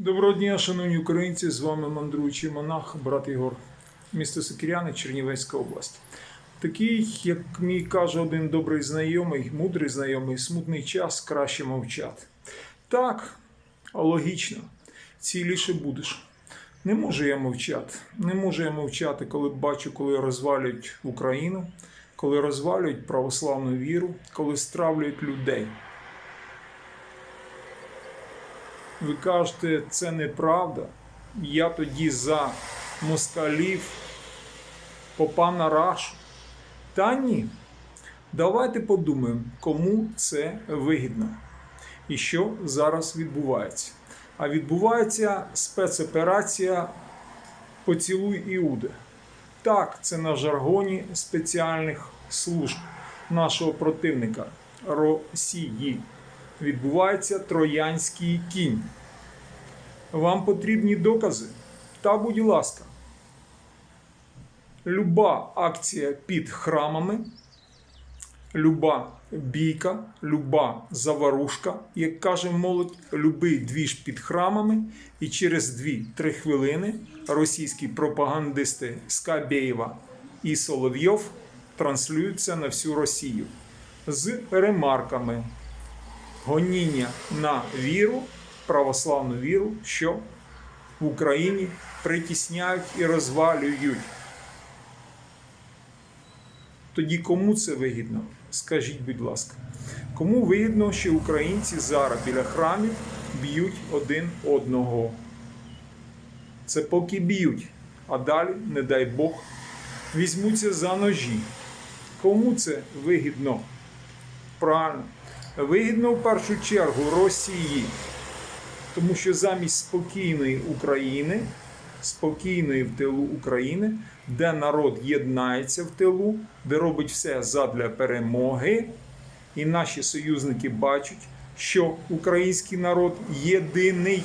Доброго дня, шановні українці! З вами мандруючий монах, брат Ігор, місто Сокиряни, Чернівецька область. Такий, як мій каже один добрий знайомий, мудрий знайомий, смутний час краще мовчати. Так, логічно, ціліше будеш. Не можу я мовчати. Не можу я мовчати, коли бачу, коли розвалюють Україну, коли розвалюють православну віру, коли стравлюють людей. Ви кажете, це неправда. Я тоді за москалів попав на рашу. Та ні. Давайте подумаємо, кому це вигідно і що зараз відбувається. А відбувається спецоперація Поцілуй Іуди. Так, це на жаргоні спеціальних служб нашого противника Росії. Відбувається троянський кінь. Вам потрібні докази? Та, будь ласка. Люба акція під храмами, люба бійка, люба заварушка, як каже молодь, любий двіж під храмами, і через 2-3 хвилини російські пропагандисти Скабєєва і Соловйов транслюються на всю Росію з ремарками гоніння на віру, православну віру, що в Україні притісняють і розвалюють. Тоді кому це вигідно? Скажіть, будь ласка, кому вигідно, що українці зараз біля храмів б'ють один одного? Це поки б'ють, а далі, не дай Бог, візьмуться за ножі. Кому це вигідно? Правильно. Вигідно в першу чергу Росії, тому що замість спокійної України, спокійної в тилу України, де народ єднається в тилу, де робить все задля перемоги, і наші союзники бачать, що український народ єдиний,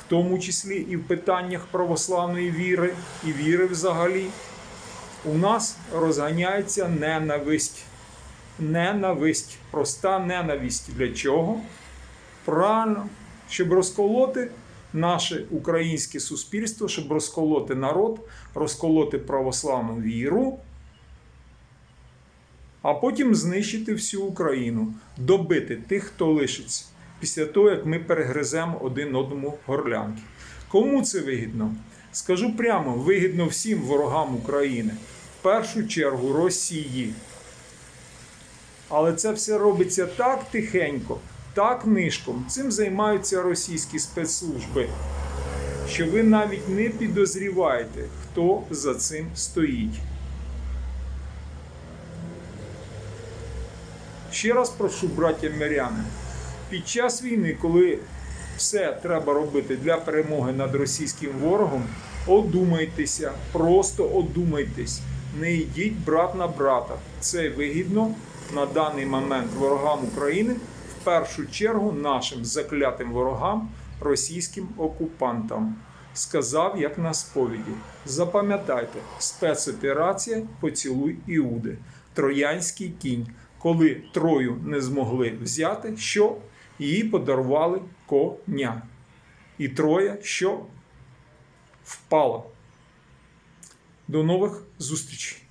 в тому числі і в питаннях православної віри і віри взагалі, у нас розганяється ненависть ненависть, проста ненависть. Для чого? Правильно, щоб розколоти наше українське суспільство, щоб розколоти народ, розколоти православну віру, а потім знищити всю Україну, добити тих, хто лишиться, після того, як ми перегриземо один одному горлянки. Кому це вигідно? Скажу прямо: вигідно всім ворогам України, в першу чергу Росії. Але це все робиться так тихенько, так нишком. Цим займаються російські спецслужби, що ви навіть не підозріваєте, хто за цим стоїть. Ще раз прошу, браття миряни, під час війни, коли все треба робити для перемоги над російським ворогом, одумайтеся, просто одумайтесь. Не йдіть брат на брата. Це вигідно на даний момент ворогам України, в першу чергу нашим заклятим ворогам, російським окупантам. Сказав як на сповіді. Запам'ятайте, спецоперація Поцілуй Іуди, Троянський кінь. Коли Трою не змогли взяти, що її подарували коня. І Троя що впала. До нових зустрічей!